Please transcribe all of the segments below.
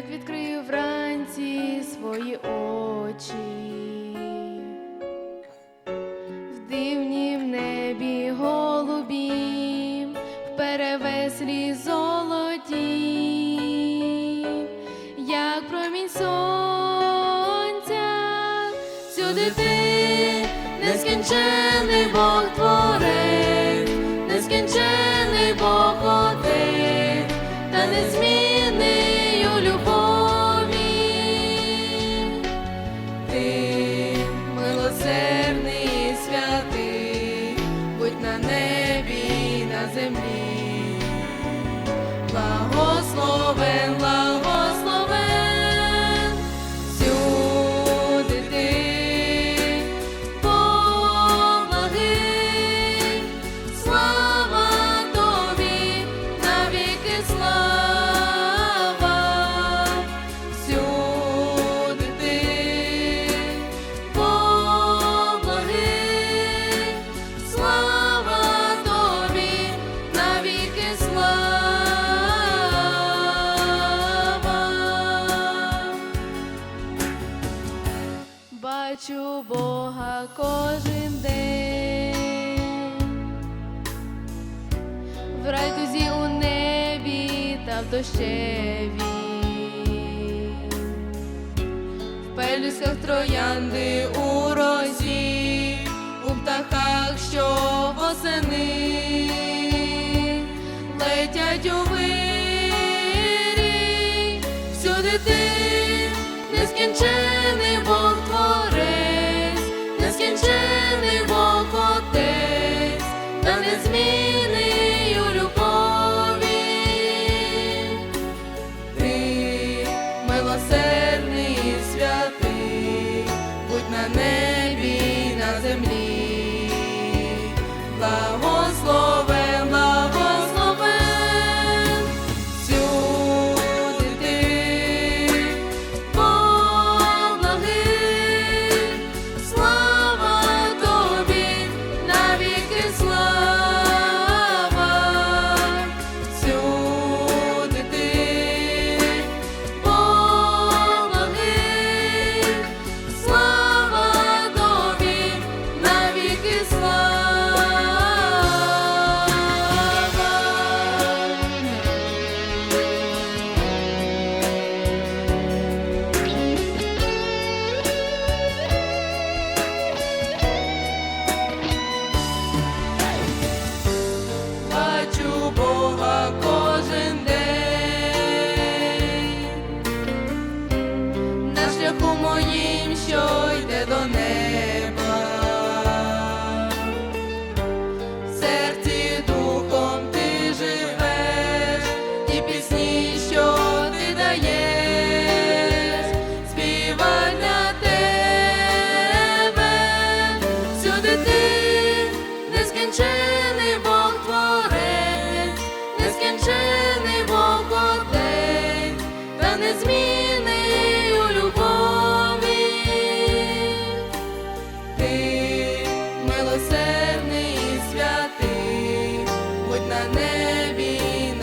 як відкрию вранці свої очі. В дивнім небі голубім, в перевеслі золоті, як промінь сонця, всюди ти нескінчений Бог творець, нескінчений Бог Отець, Бачу Бога кожен день, в райдузі у небі та в дощеві, в пелюсках троянди у розі, у птахах, що восени на небі і на землі. Благословен,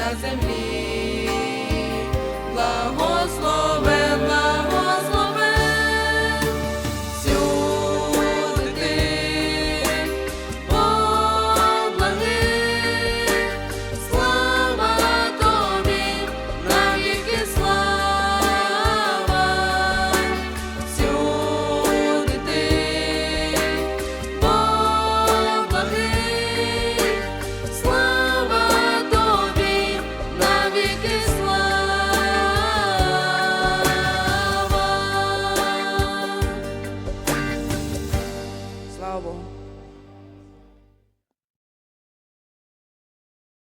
atrás de.